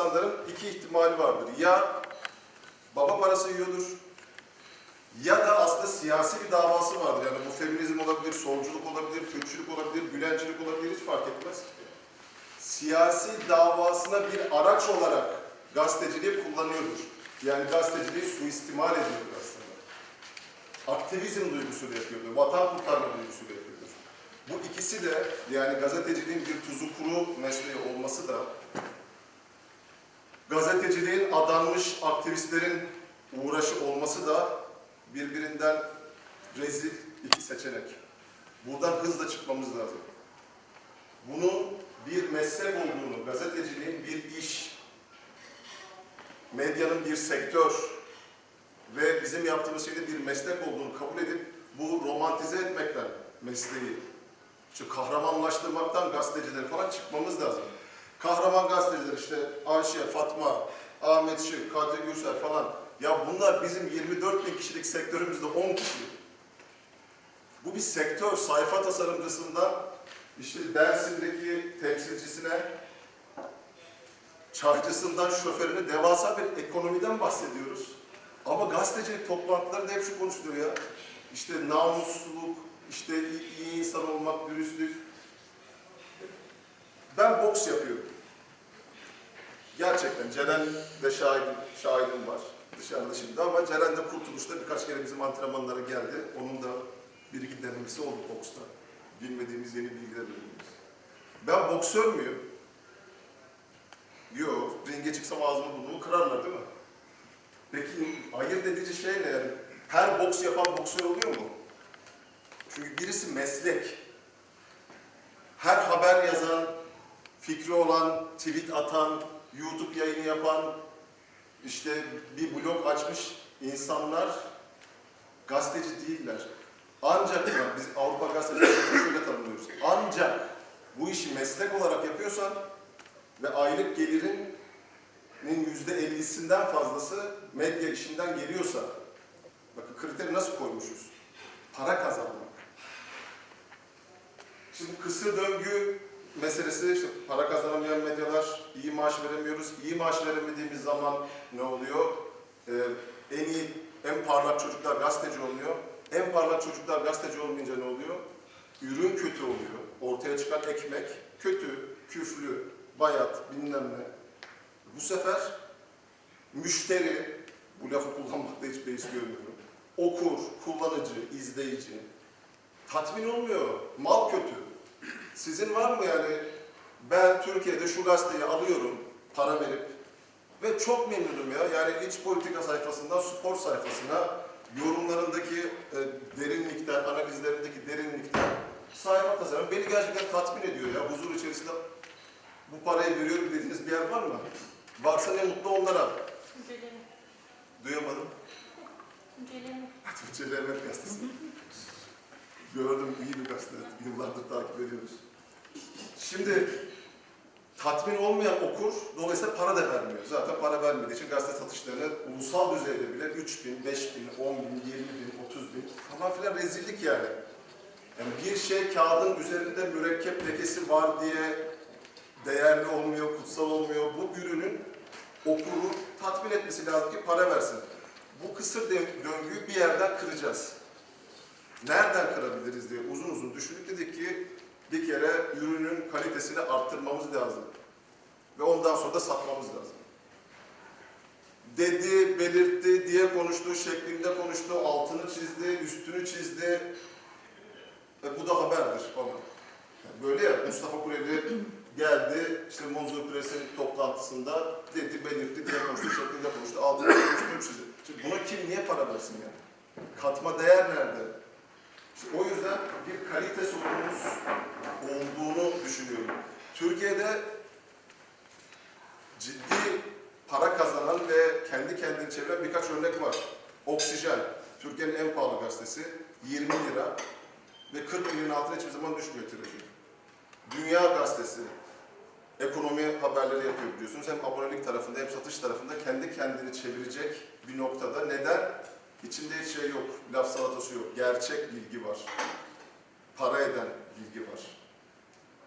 insanların iki ihtimali vardır. Ya baba parası yiyordur ya da aslında siyasi bir davası vardır. Yani bu feminizm olabilir, solculuk olabilir, Kürtçülük olabilir, Gülencilik olabilir hiç fark etmez. Siyasi davasına bir araç olarak gazeteciliği kullanıyordur. Yani gazeteciliği suistimal ediyordur aslında. Aktivizm duygusuyla yapıyordur, vatan kurtarma duygusuyla yapıyordur. Bu ikisi de yani gazeteciliğin bir tuzu kuru mesleği olması da gazeteciliğin adanmış aktivistlerin uğraşı olması da birbirinden rezil iki seçenek. Buradan hızla çıkmamız lazım. Bunun bir meslek olduğunu, gazeteciliğin bir iş, medyanın bir sektör ve bizim yaptığımız şeyde bir meslek olduğunu kabul edip bu romantize etmekten mesleği, işte kahramanlaştırmaktan gazetecileri falan çıkmamız lazım. Kahraman gazeteciler işte Ayşe, Fatma, Ahmet Şık, Kadri Gürsel falan. Ya bunlar bizim 24 bin kişilik sektörümüzde 10 kişi. Bu bir sektör. Sayfa tasarımcısından işte Dersim'deki temsilcisine, çarşısından şoförüne devasa bir ekonomiden bahsediyoruz. Ama gazetecilik toplantılarında hep şu konuşuluyor ya. İşte namusluluk, işte iyi insan olmak, dürüstlük. Ben boks yapıyorum. Gerçekten Ceren'de şahidim, şahidim var dışarıda şimdi ama Ceren de Kurtuluş'ta birkaç kere bizim antrenmanlara geldi. Onun da bir iki denemesi oldu boksta. Bilmediğimiz yeni bilgiler öğreniyoruz. Ben boksör müyüm? Yok. Ringe çıksam ağzımı burnumu kırarlar değil mi? Peki ayırt edici şey ne yani? Her boks yapan boksör oluyor mu? Çünkü birisi meslek. Her haber yazan, fikri olan, tweet atan, YouTube yayını yapan, işte bir blog açmış insanlar gazeteci değiller. Ancak biz Avrupa gazetecilerini şöyle tanımlıyoruz. Ancak bu işi meslek olarak yapıyorsan ve aylık gelirinin yüzde ellisinden fazlası medya işinden geliyorsa, bakın kriteri nasıl koymuşuz? Para kazanmak. Şimdi kısır döngü meselesi işte para kazanamayan medyalar, iyi maaş veremiyoruz. İyi maaş veremediğimiz zaman ne oluyor? Ee, en iyi, en parlak çocuklar gazeteci olmuyor. En parlak çocuklar gazeteci olmayınca ne oluyor? Ürün kötü oluyor. Ortaya çıkan ekmek kötü, küflü, bayat, bilmem ne. Bu sefer müşteri, bu lafı kullanmakta hiç beis görmüyorum. Okur, kullanıcı, izleyici tatmin olmuyor. Mal kötü. Sizin var mı yani ben Türkiye'de şu gazeteyi alıyorum para verip ve çok memnunum ya. Yani iç politika sayfasından spor sayfasına yorumlarındaki e, derinlikten, analizlerindeki derinlikten sayfa tasarım beni gerçekten tatmin ediyor ya. Huzur içerisinde bu parayı veriyorum dediğiniz bir yer var mı? Varsa ne mutlu onlara. Duyamadım. Tunceli Emek Gazetesi. Gördüm iyi bir gazete. Yıllardır takip ediyoruz. Şimdi tatmin olmayan okur dolayısıyla para da vermiyor. Zaten para vermediği için gazete satışlarını ulusal düzeyde bile 3 bin, 5 bin, 10 bin, 20 bin, 30 bin falan filan rezillik yani. Yani bir şey kağıdın üzerinde mürekkep lekesi var diye değerli olmuyor, kutsal olmuyor. Bu ürünün okuru tatmin etmesi lazım ki para versin. Bu kısır dö- döngüyü bir yerden kıracağız. Nereden kırabiliriz diye uzun uzun düşündük. Dedik ki bir kere ürünün kalitesini arttırmamız lazım. Ve ondan sonra da satmamız lazım. Dedi, belirtti, diye konuştu, şeklinde konuştu, altını çizdi, üstünü çizdi. E bu da haberdir. Yani böyle ya Mustafa Kureli geldi, işte Monzur Pres'in toplantısında dedi, belirtti, diye konuştu, şeklinde konuştu, altını çizdi, üstünü çizdi. Şimdi buna kim niye para versin yani? Katma değer nerede? O yüzden bir kalite sorunumuz olduğunu düşünüyorum. Türkiye'de ciddi para kazanan ve kendi kendini çeviren birkaç örnek var. Oksijen, Türkiye'nin en pahalı gazetesi, 20 lira ve 40 milyonun altına hiçbir zaman düşmüyor tirajı. Dünya Gazetesi, ekonomi haberleri yapıyor biliyorsunuz. Hem abonelik tarafında hem satış tarafında kendi kendini çevirecek bir noktada. Neden? İçinde hiç şey yok, laf salatası yok. Gerçek bilgi var. Para eden bilgi var.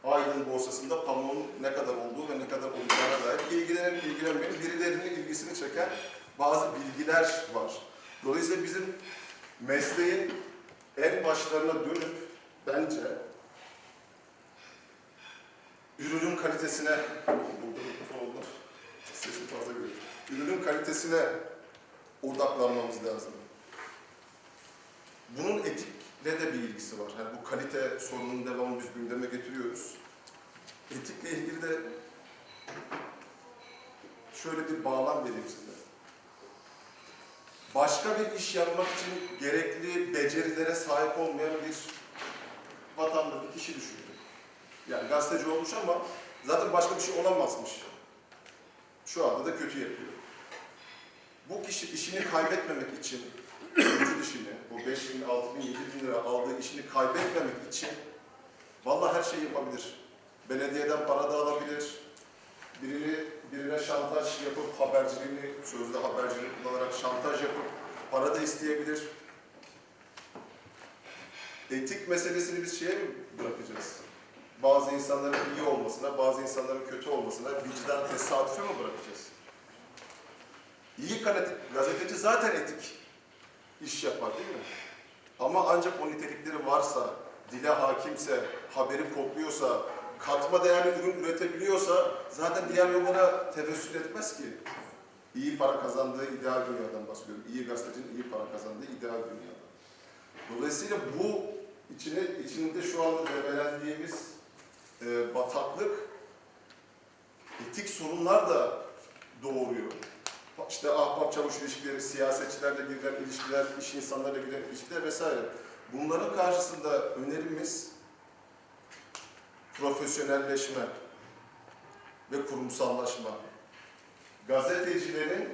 Aydın borsasında pamuğun ne kadar olduğu ve ne kadar olacağına dair ilgilenen ilgilenmeyen birilerinin ilgisini çeken bazı bilgiler var. Dolayısıyla bizim mesleğin en başlarına dönüp bence ürünün kalitesine, burada fazla görüyor. Ürünün kalitesine odaklanmamız lazım. Bunun etikle de bir ilgisi var. Yani bu kalite sorunun devamını biz gündeme getiriyoruz. Etikle ilgili de şöyle bir bağlam vereyim size. Başka bir iş yapmak için gerekli becerilere sahip olmayan bir vatandaş, bir kişi düşünün. Yani gazeteci olmuş ama zaten başka bir şey olamazmış. Şu anda da kötü yapıyor. Bu kişi işini kaybetmemek için, vücut işini, bu 5 bin, 6 bin, 7 bin lira aldığı işini kaybetmemek için vallahi her şeyi yapabilir. Belediyeden para da alabilir. Birini, birine şantaj yapıp haberciliğini, sözde haberciliğini kullanarak şantaj yapıp para da isteyebilir. Etik meselesini biz şeye mi bırakacağız? Bazı insanların iyi olmasına, bazı insanların kötü olmasına, vicdan tesadüfe mi bırakacağız? İyi gazeteci zaten etik iş yapar değil mi? Ama ancak o nitelikleri varsa, dile hakimse, haberi kokluyorsa, katma değerli ürün üretebiliyorsa zaten diğer yollara tevessül etmez ki. İyi para kazandığı ideal dünyadan bahsediyorum. İyi gazetecinin iyi para kazandığı ideal dünyadan. Dolayısıyla bu içine, içinde şu anda debelendiğimiz e, bataklık etik sorunlar da doğuruyor. İşte ahbap çavuş ilişkileri, siyasetçilerle girilen ilişkiler, iş insanlarla girilen ilişkiler vesaire. Bunların karşısında önerimiz profesyonelleşme ve kurumsallaşma. Gazetecilerin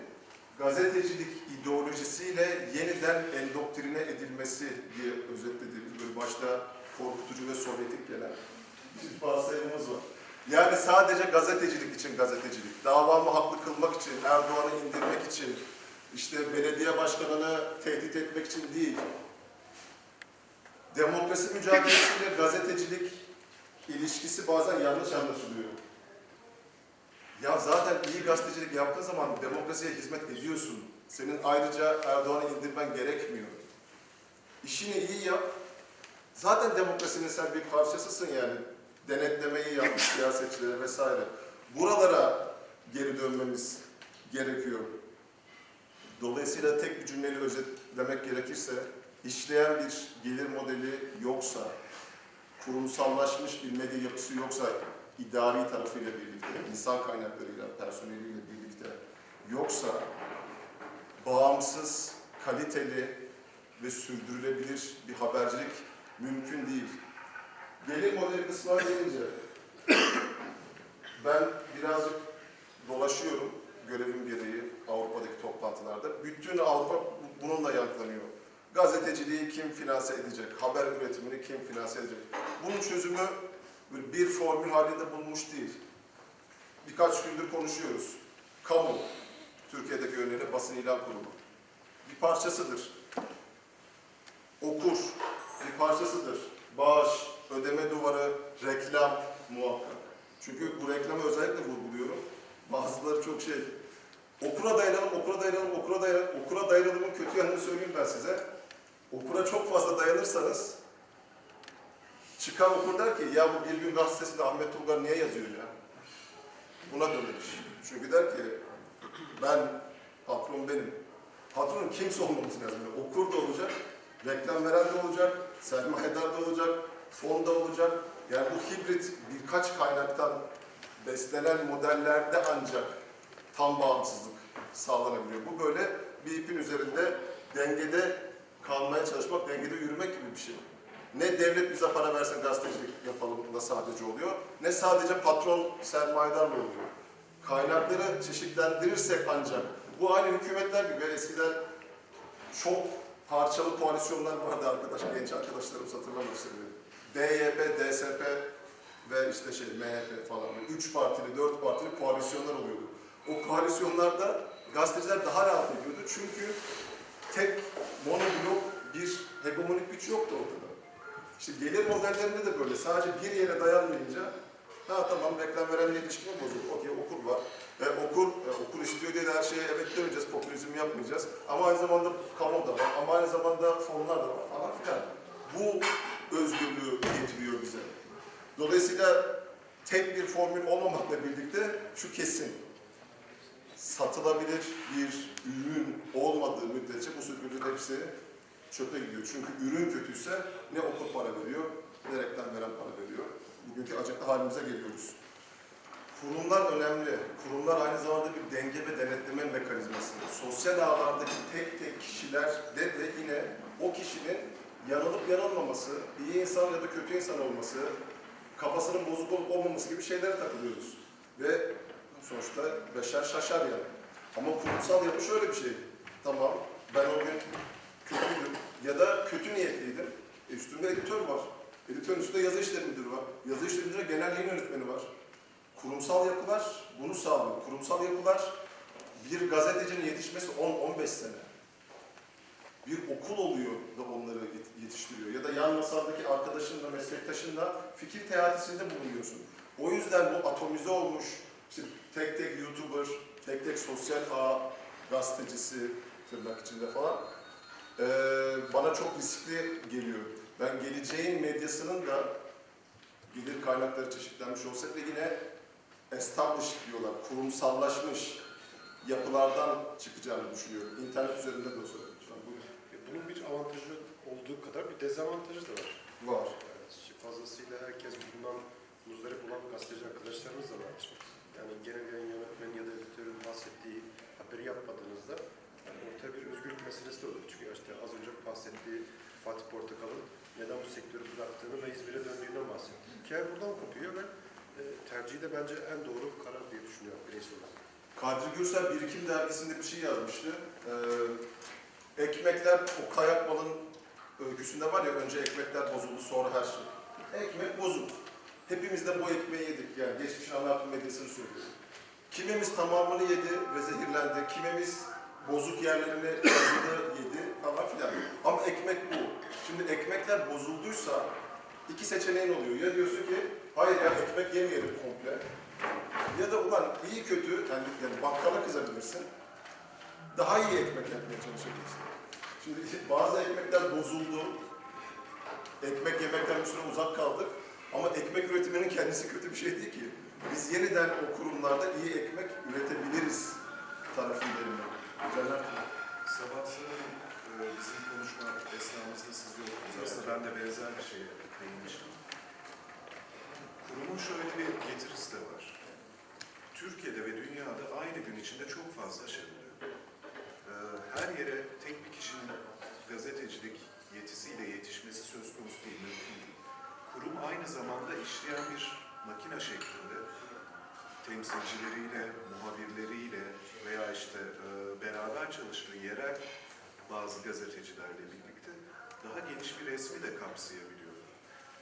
gazetecilik ideolojisiyle yeniden endoktrine edilmesi diye özetlediğimiz böyle başta korkutucu ve sovyetik gelen bir varsayımımız var. Yani sadece gazetecilik için gazetecilik, davamı haklı kılmak için, Erdoğan'ı indirmek için, işte belediye başkanını tehdit etmek için değil. Demokrasi mücadelesiyle gazetecilik ilişkisi bazen yanlış anlaşılıyor. Ya zaten iyi gazetecilik yaptığın zaman demokrasiye hizmet ediyorsun. Senin ayrıca Erdoğan'ı indirmen gerekmiyor. İşini iyi yap. Zaten demokrasinin sen bir parçasısın yani. Denetlemeyi yap siyasetçilere vesaire. Buralara geri dönmemiz gerekiyor. Dolayısıyla tek bir cümleyle özetlemek gerekirse, işleyen bir gelir modeli yoksa, kurumsallaşmış bir medya yapısı yoksa, idari tarafıyla birlikte, insan kaynaklarıyla, personeliyle birlikte yoksa, bağımsız, kaliteli ve sürdürülebilir bir habercilik mümkün değil. Gelir modeli kısmına gelince, ben birazcık dolaşıyorum görevim gereği Avrupa'daki toplantılarda. Bütün Avrupa bu- bununla yankılanıyor. Gazeteciliği kim finanse edecek? Haber üretimini kim finanse edecek? Bunun çözümü bir formül halinde bulmuş değil. Birkaç gündür konuşuyoruz. Kamu, Türkiye'deki örneği basın ilan kurumu. Bir parçasıdır. Okur, bir parçasıdır. Bağış, çok şey, okura dayanalım, okura dayanalım, okura dayanalım, okura dayanalımın kötü yanını söyleyeyim ben size. Okura çok fazla dayanırsanız, çıkan okur der ki, ya bu bir gün gazetesinde Ahmet Tulgar niye yazıyor ya? Buna dönür. Çünkü der ki, ben, patron benim. Patronun kimse olmaması lazım. Okur da olacak, reklam veren de olacak, sermayedar da olacak, fon da olacak. Yani bu hibrit birkaç kaynaktan beslenen modellerde ancak tam bağımsızlık sağlanabiliyor. Bu böyle bir ipin üzerinde dengede kalmaya çalışmak, dengede yürümek gibi bir şey. Ne devlet bize para versin gazetecilik yapalım da sadece oluyor, ne sadece patron sermayedarla oluyor. Kaynakları çeşitlendirirsek ancak, bu aynı hükümetler gibi eskiden çok parçalı koalisyonlar vardı arkadaş, genç arkadaşlarımız hatırlamıştır. DYP, DSP ve işte şey MHP falan. Üç partili, dört partili koalisyonlar oluyordu. O koalisyonlarda gazeteciler daha rahat ediyordu. Çünkü tek monoblok bir hegemonik güç yoktu ortada. İşte gelir modellerinde de böyle sadece bir yere dayanmayınca ha tamam reklam veren ilişkin bozuk. Okey okur var. E, okur, e, okur istiyor diye her şeye evet demeyeceğiz, popülizm yapmayacağız. Ama aynı zamanda kamu da var, ama aynı zamanda fonlar da var falan filan. Bu özgürlüğü getiriyor bize. Dolayısıyla tek bir formül olmamakla birlikte şu kesin. Satılabilir bir ürün olmadığı müddetçe bu sürgünlerin hepsi çöpe gidiyor. Çünkü ürün kötüyse ne okur para veriyor, ne reklam veren para veriyor. Bugünkü acıklı halimize geliyoruz. Kurumlar önemli. Kurumlar aynı zamanda bir denge ve denetleme mekanizması. Sosyal ağlardaki tek tek kişilerde de yine o kişinin yanılıp yanılmaması, iyi insan ya da kötü insan olması, kafasının bozuk olup olmaması gibi şeylere takılıyoruz. Ve sonuçta beşer şaşar yani. Ama kurumsal yapı şöyle bir şey. Tamam, ben o gün kötüydüm ya da kötü niyetliydim. E üstümde editör var. Editörün üstünde yazı işleri müdürü var. Yazı işleri müdürü genel yayın yönetmeni var. Kurumsal yapılar bunu sağlıyor. Kurumsal yapılar bir gazetecinin yetişmesi 10-15 sene. Bir okul oluyor da onları yet- yetiştiriyor. Ya da yan masaldaki arkadaşınla, meslektaşınla fikir teatisinde bulunuyorsun. O yüzden bu atomize olmuş, işte tek tek YouTuber, tek tek sosyal ağ gazetecisi tırnak içinde falan eee, bana çok riskli geliyor. Ben geleceğin medyasının da gelir kaynakları çeşitlenmiş olsa da yine established diyorlar, kurumsallaşmış yapılardan çıkacağını düşünüyorum. İnternet üzerinde de olsa lütfen buyurun. E, Bunun bir avantajı olduğu kadar bir dezavantajı da var. Var. Yani fazlasıyla herkes bundan muzdarip olan gazeteci arkadaşlarımız da var. Yani genel yayın yönetmeni ya da editörün bahsettiği haberi yapmadığınızda yani ortaya bir özgürlük meselesi de olur. Çünkü işte az önce bahsettiği Fatih Portakal'ın neden bu sektörü bıraktığını ve İzmir'e döndüğünden bahsetti. Hikaye buradan kopuyor ve e, tercihi de bence en doğru karar diye düşünüyorum bireysel olarak. Kadri Gürsel Birikim dergisinde bir şey yazmıştı. Ee, ekmekler, o kayak balın öyküsünde var ya önce ekmekler bozuldu sonra her şey. Ekmek bozuk. Hepimiz de bu ekmeği yedik yani geçmişin akım medyasını söylüyorum. Kimimiz tamamını yedi ve zehirlendi. Kimimiz bozuk yerlerini yedi falan filan. Ama ekmek bu. Şimdi ekmekler bozulduysa iki seçeneğin oluyor. Ya diyorsun ki hayır ya ekmek yemeyelim komple. Ya da ulan iyi kötü, yani, yani bakkala kızabilirsin. Daha iyi ekmek yapmaya çalışabilirsin. Şimdi bazı ekmekler bozuldu. Ekmek yemekten bir süre uzak kaldık. Ama ekmek üretiminin kendisi kötü bir şey değil ki. Biz yeniden o kurumlarda iyi ekmek üretebiliriz temsilcileriyle, muhabirleriyle veya işte e, beraber çalıştığı yerel bazı gazetecilerle birlikte daha geniş bir resmi de kapsayabiliyor.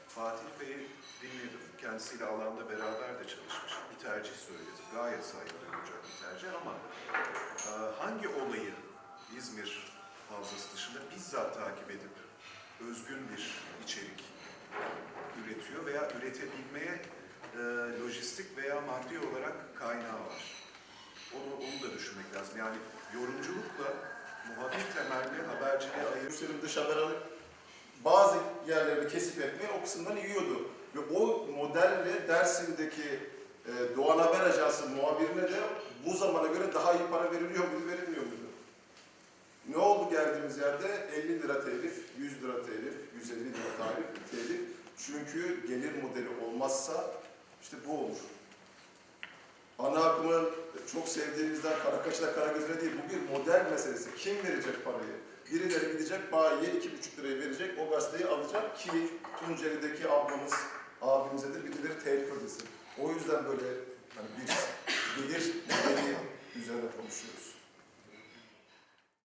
Fatih Bey'i dinledim. Kendisiyle alanda beraber de çalışmış. Bir tercih söyledi. Gayet saygılanacak bir tercih ama e, hangi olayı İzmir Havzası dışında bizzat takip edip özgün bir içerik üretiyor veya üretebilmeye e, lojistik veya maddi olarak kaynağı var. Onu, onu da düşünmek lazım. Yani yorumculukla muhabir temelli haberciliğe ayırıp Yüksel'in dış haber alıp bazı yerlerini kesip etmeyi o kısımdan yiyordu. Ve o modelle Dersim'deki e, Doğan Haber Ajansı muhabirine de bu zamana göre daha iyi para veriliyor muydu, verilmiyor muydu? Ne oldu geldiğimiz yerde? 50 lira telif, 100 lira telif, 150 lira tarif, telif. Çünkü gelir modeli olmazsa işte bu olur. Ana akımın çok sevdiğimizden kara kaşına kara gözüne değil, bu bir model meselesi. Kim verecek parayı? Birileri gidecek, bayiye iki buçuk lirayı verecek, o gazeteyi alacak ki Tunceli'deki ablamız, abimize birileri telif ödesin. O yüzden böyle hani bir gelir modeli üzerine konuşuyoruz.